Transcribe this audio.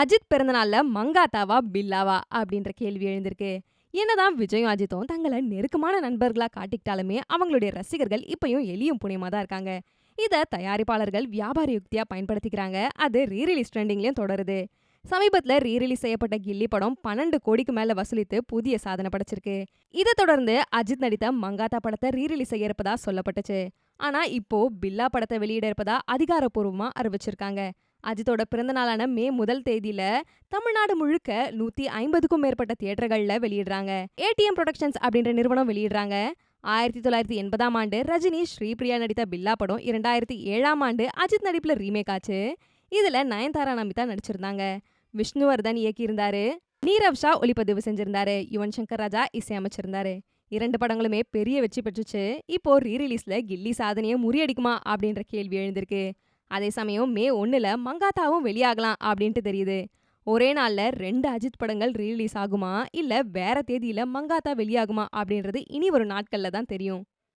அஜித் பிறந்தநாள்ல மங்காத்தாவா பில்லாவா அப்படின்ற கேள்வி எழுந்திருக்கு. என்னதான் விஜயும் அஜித்தும் தங்களை நெருக்கமான நண்பர்களா காட்டிக்கிட்டாலுமே அவங்களுடைய ரசிகர்கள் இப்பயும் எளியும் புனியமா தான் இருக்காங்க. இத தயாரிப்பாளர்கள் வியாபார யுக்தியாக பயன்படுத்திக்கிறாங்க. அது ரீரிலீஸ் ட்ரெண்டிங்லயும் தொடருது. சமீபத்துல ரீரிலீஸ் செய்யப்பட்ட கில்லி படம் பன்னெண்டு கோடிக்கு மேல வசூலித்து புதிய சாதனை படைச்சிருக்கு. இதை தொடர்ந்து அஜித் நடித்த மங்காத்தா படத்தை ரீரிலீஸ் செய்ய இருப்பதா சொல்லப்பட்டுச்சு. ஆனா இப்போ பில்லா படத்தை வெளியிட இருப்பதா அதிகாரப்பூர்வமாக அறிவிச்சிருக்காங்க. அஜித்தோட பிறந்த நாளான மே முதல் தேதியில தமிழ்நாடு முழுக்க நூத்தி ஐம்பதுக்கும் மேற்பட்ட தியேட்டர்கள்ல வெளியிடுறாங்க. ஏடிஎம் ப்ரொடக்ஷன்ஸ் அப்படின்ற நிறுவனம் வெளியிடுறாங்க. ஆயிரத்தி தொள்ளாயிரத்தி எண்பதாம் ஆண்டு ரஜினி ஸ்ரீபிரியா நடித்த பில்லா படம் இரண்டாயிரத்தி ஏழாம் ஆண்டு அஜித் நடிப்புல ரீமேக் ஆச்சு. இதுல நயன்தாரா நமிதா நடிச்சிருந்தாங்க. விஷ்ணுவர்தன் இயக்கியிருந்தாரு. நீரவ் ஷா ஒளிப்பதிவு செஞ்சிருந்தாரு. யுவன் சங்கர் ராஜா இசையமைச்சிருந்தாரு. இரண்டு படங்களுமே பெரிய வெற்றி பெற்றுச்சு. இப்போ ரீரிலீஸ்ல கில்லி சாதனையை முறியடிக்குமா அப்படின்ற கேள்வி எழுந்திருக்கு. அதே சமயம் மே ஒன்னுல மங்காத்தாவும் வெளியாகலாம் அப்படின்ட்டு தெரியுது. ஒரே நாள்ல ரெண்டு அஜித் படங்கள் ரிலீஸ் ஆகுமா? இல்ல வேற தேதியில மங்காத்தா வெளியாகுமா அப்படின்றது இனி வரும் நாட்கள்ல தான் தெரியும்.